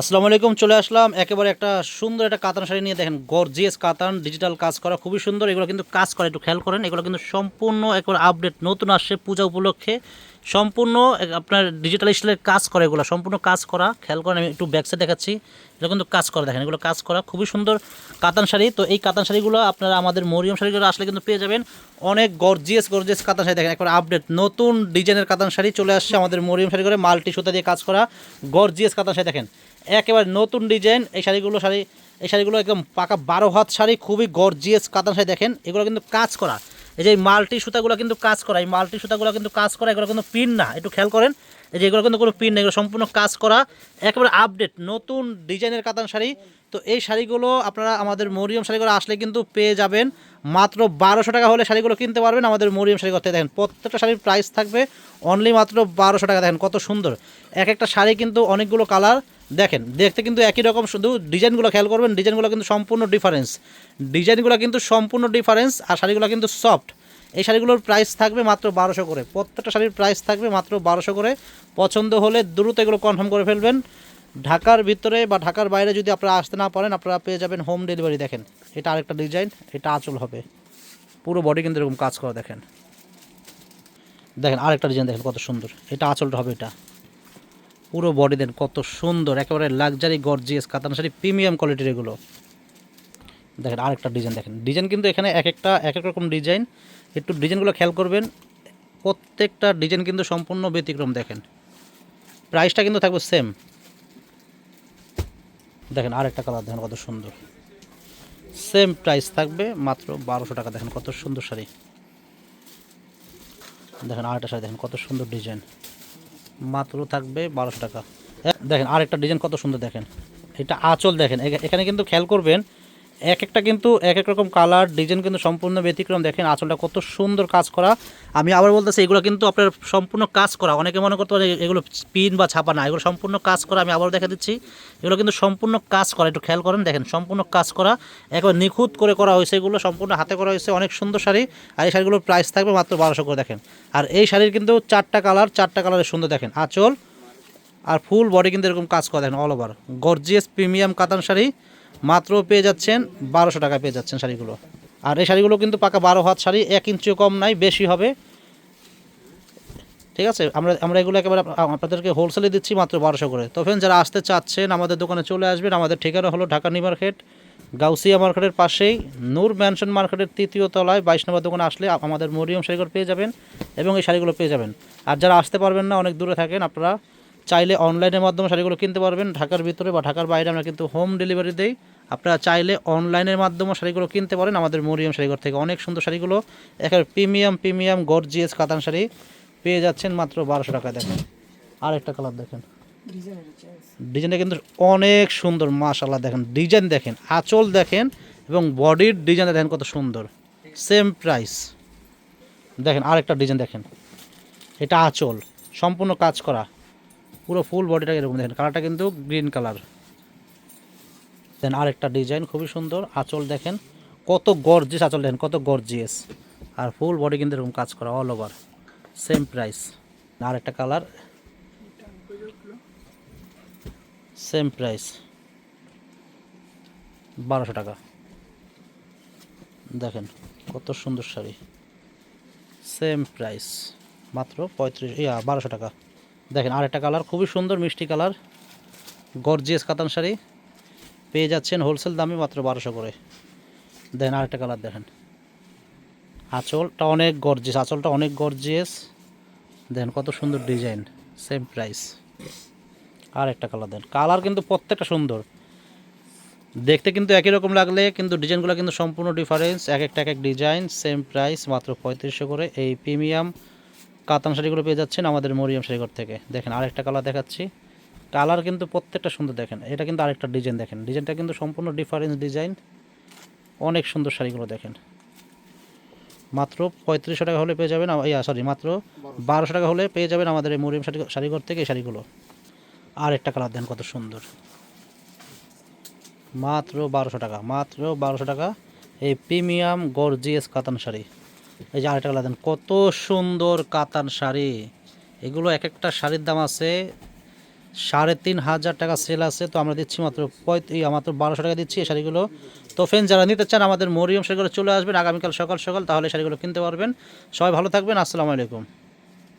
আসসালামু আলাইকুম, চলে আসলাম। একেবারে একটা সুন্দর একটা কাতান শাড়ি নিয়ে দেখেন গর্জিয়াস কাতান ডিজিটাল কাজ করা, খুবই সুন্দর। এগুলো কিন্তু কাজ করে, একটু খেয়াল করেন, এগুলো কিন্তু সম্পূর্ণ একবার আপডেট নতুন আসছে পূজা উপলক্ষে। সম্পূর্ণ, আপনার ডিজিটাল স্টাইলের কাজ করে এগুলো, সম্পূর্ণ কাজ করা। খেয়াল করেন, আমি একটু ব্যাকসে দেখাচ্ছি। এটা কিন্তু কাজ করা, দেখেন, এগুলো কাজ করা। খুবই সুন্দর কাতান শাড়ি। তো এই কাতান শাড়িগুলো আপনারা আমাদের মরিয়ম শাড়িগুলো আসলে কিন্তু পেয়ে যাবেন। অনেক গর্জিয়াস গর্জিয়াস কাতান শাড়ি, দেখেন, একবার আপডেট নতুন ডিজাইনের কাতান শাড়ি চলে আসছে আমাদের মরিয়ম শাড়ি করে মাল্টি সুতা দিয়ে কাজ করা। গর্জিয়াস কাতান শাড়ি, দেখেন। একেবারে নতুন ডিজাইন, এই শাড়িগুলো শাড়ি, এই শাড়িগুলো একদম পাকা বারো হাত শাড়ি, খুবই গর্জিয়াস কাতান শাড়ি, দেখেন। এগুলো কিন্তু কাজ করা। এই যে মাল্টি সুতাগুলো কিন্তু কাজ করা, এই মাল্টি সুতাগুলো কিন্তু কাজ করা, এগুলো কিন্তু পিন না, একটু খেয়াল করেন, এই যে এগুলো কিন্তু কোনো পিন না, এগুলো সম্পূর্ণ কাজ করা, একেবারে আপডেট নতুন ডিজাইনের কাতান শাড়ি। তো এই শাড়িগুলো আপনারা আমাদের মরিয়ম শাড়িগুলো আসলে কিন্তু পেয়ে যাবেন, মাত্র বারোশো টাকা হলে শাড়িগুলো কিনতে পারবেন আমাদের মরিয়ম শাড়ি করতে দেখেন, প্রত্যেকটা শাড়ির প্রাইস থাকবে অনলি মাত্র বারোশো টাকা। দেখেন কত সুন্দর। এক একটা শাড়ি কিন্তু অনেকগুলো কালার দেখেন, দেখতে কিন্তু একই রকম, শুধু ডিজাইনগুলো খেয়াল করবেন, ডিজাইনগুলো কিন্তু সম্পূর্ণ ডিফারেন্স ডিজাইনগুলো কিন্তু সম্পূর্ণ ডিফারেন্স আর শাড়িগুলো কিন্তু সফট এই শাড়িগুলোর প্রাইস থাকবে মাত্র বারোশো করে। প্রত্যেকটা শাড়ির প্রাইস থাকবে মাত্র বারোশো করে। পছন্দ হলে দ্রুত এগুলো কনফার্ম করে ফেলবেন। ঢাকার ভিতরে বা ঢাকার বাইরে যদি আপনারা আসতে না পারেন, আপনারা পেয়ে যাবেন হোম ডেলিভারি দেখেন, এটা আরেকটা ডিজাইন এটা আঁচল হবে। পুরো বডি কিন্তু এরকম কাজ করা, দেখেন। দেখেন, আরেকটা ডিজাইন দেখেন কত সুন্দর। এটা আঁচলটা হবে এটা। পুরো বডি দেন, কত সুন্দর, একেবারে লাক্সারি গর্জিয়াস কাতান শাড়ি প্রিমিয়াম কোয়ালিটির এগুলো। দেখেন, আরেকটা ডিজাইন দেখেন। ডিজাইন কিন্তু এখানে এক একটা, এক এক রকম ডিজাইন একটু ডিজাইনগুলো খেয়াল করবেন, প্রত্যেকটা ডিজাইন কিন্তু সম্পূর্ণ ব্যতিক্রম দেখেন। প্রাইসটা কিন্তু থাকবে সেম দেখেন, আরেকটা কালার দেখেন কত সুন্দর। সেম প্রাইস থাকবে, মাত্র বারোশো টাকা। দেখেন কত সুন্দর শাড়ি। দেখেন, আরেকটা শাড়ি, দেখেন কত সুন্দর ডিজাইন মাত্র থাকবে বারোশো টাকা। দেখেন আরেকটা ডিজাইন কত সুন্দর দেখেন। এটা আঁচল দেখেন। এখানে কিন্তু খেয়াল করবেন এক একটা কিন্তু এক এক রকম কালার ডিজাইন কিন্তু সম্পূর্ণ ব্যতিক্রম। দেখেন আঁচলটা কত সুন্দর কাজ করা। আমি আবার বলতেছি, এগুলো কিন্তু আপনার সম্পূর্ণ কাজ করা। অনেকে মনে করতে পারে এগুলো পিন বা ছাপা না, এগুলো সম্পূর্ণ কাজ করা। আমি আবার দেখা দিচ্ছি, এগুলো কিন্তু সম্পূর্ণ কাজ করা। একটু খেয়াল করেন, দেখেন সম্পূর্ণ কাজ করা। একবার নিখুঁত করে করা হয়েছে এগুলো, সম্পূর্ণ হাতে করা হয়েছে। অনেক সুন্দর শাড়ি। আর এই শাড়িগুলোর প্রাইস থাকবে মাত্র বারোশো করে, দেখেন। আর এই শাড়ির কিন্তু চারটা কালার চারটা কালারের সুন্দর, দেখেন। আঁচল আর ফুল বডি কিন্তু এরকম কাজ করা, দেখেন অল ওভার গর্জিয়াস প্রিমিয়াম কাতান শাড়ি। মাত্র পেয়ে যাচ্ছেন বারোশো টাকা পেয়ে যাচ্ছেন শাড়িগুলো। আর এই শাড়িগুলো কিন্তু পাকা বারো হাত শাড়ি, এক ইঞ্চিও কম নাই, বেশি হবে। ঠিক আছে? আমরা আমরা এগুলো একেবারে আপনাদেরকে হোলসেলে দিচ্ছি মাত্র বারোশো করে। তো ফ্রেন্ড যারা আসতে চাচ্ছেন, আমাদের দোকানে চলে আসবেন, আমাদের ঠিকানা হলো ঢাকা নিউ মার্কেট, গাউসিয়া মার্কেটের পাশেই। নূর ম্যানশন মার্কেটের তৃতীয় তলায়, বাইশ নম্বর দোকানে আসলে আমাদের মরিয়ম শাড়িগুলো পেয়ে যাবেন এবং এই শাড়িগুলো পেয়ে যাবেন। আর যারা আসতে পারবেন না, অনেক দূরে থাকেন, আপনারা চাইলে অনলাইনের মাধ্যমে শাড়িগুলো কিনতে পারবেন। ঢাকার ভিতরে বা ঢাকার বাইরে আমরা কিন্তু হোম ডেলিভারি দেই। আপনারা চাইলে অনলাইনের মাধ্যমে শাড়িগুলো কিনতে পারেন। আমাদের মরিয়ম শাড়িঘর থেকে অনেক সুন্দর শাড়িগুলো। একেবারে প্রিমিয়াম প্রিমিয়াম গর্জিয়াস কাতান শাড়ি পেয়ে যাচ্ছেন মাত্র বারোশো টাকা দেখেন। আর একটা কালার দেখেন ডিজাইনটা কিন্তু অনেক সুন্দর মাশাল্লাহ দেখেন। ডিজাইন দেখেন আঁচল দেখেন এবং বডির ডিজাইনটা দেখেন কত সুন্দর। সেম প্রাইস দেখেন আরেকটা ডিজাইন দেখেন। এটা আঁচল সম্পূর্ণ কাজ করা। পুরো ফুল বডিটা এরকম দেখেন। কালারটা কিন্তু গ্রিন কালার দেন আরেকটা ডিজাইন খুবই সুন্দর। আঁচল দেখেন, কত গর্জিয়াস আঁচল দেখেন, কত গর্জিয়াস আর ফুল বডি কিন্তু এরকম কাজ করা অল ওভার সেম প্রাইস আরেকটা কালার সেম প্রাইস বারোশো টাকা। দেখেন, কত সুন্দর শাড়ি। সেম প্রাইস মাত্র পঁয়ত্রিশ, ইয়া, বারোশো টাকা। দেখেন, আরেকটা কালার, খুবই সুন্দর মিষ্টি কালার। গর্জিয়াস কাতান শাড়ি। পেয়ে যাচ্ছেন হোলসেল দামে মাত্র বারোশো করে। দেখেন, আরেকটা কালার দেখেন। আঁচলটা অনেক গর্জিয়াস, আঁচলটা অনেক গর্জিয়াস। দেখেন, কত সুন্দর ডিজাইন সেম প্রাইস আর একটা কালার দেন কালার কিন্তু প্রত্যেকটা সুন্দর। দেখতে কিন্তু একই রকম লাগলে কিন্তু ডিজাইনগুলো কিন্তু সম্পূর্ণ ডিফারেন্স এক একটা এক এক ডিজাইন সেম প্রাইস মাত্র পঁয়ত্রিশশো করে। এই প্রিমিয়াম কাতান শাড়িগুলো পেয়ে যাচ্ছেন আমাদের মরিয়াম শাড়িঘর থেকে। দেখেন, আরেকটা কালার দেখাচ্ছি। কালার কিন্তু প্রত্যেকটা সুন্দর দেখেন। এটা কিন্তু আরেকটা ডিজাইন দেখেন। ডিজাইনটা কিন্তু সম্পূর্ণ ডিফারেন্স ডিজাইন অনেক সুন্দর শাড়িগুলো দেখেন। মাত্র পঁয়ত্রিশশো টাকা হলে পেয়ে যাবেন ইয়া সরি মাত্র বারোশো টাকা হলে পেয়ে যাবেন আমাদের এই মরিয়াম শাড়ি, শাড়িঘর থেকে এই শাড়িগুলো। আর একটা কালার দেন কত সুন্দর। মাত্র বারোশো টাকা, মাত্র বারোশো টাকা। এই প্রিমিয়াম গর্জিয়াস কাতান শাড়ি। এই যে আরেকটা দেন কত সুন্দর কাতান শাড়ি। এগুলো এক একটা শাড়ির দাম আছে সাড়ে তিন হাজার টাকা সেল আছে, তো আমরা দিচ্ছি মাত্র পঁয়ত্রিশ মাত্র বারোশো টাকা দিচ্ছি এই শাড়িগুলো। তো ফ্রেন্ড যারা নিতে চান আমাদের মরিয়ম শাড়িগুলো চলে আসবেন, আগামীকাল সকাল সকাল, তাহলে শাড়িগুলো কিনতে পারবেন। সবাই ভালো থাকবেন, আসসালামু আলাইকুম।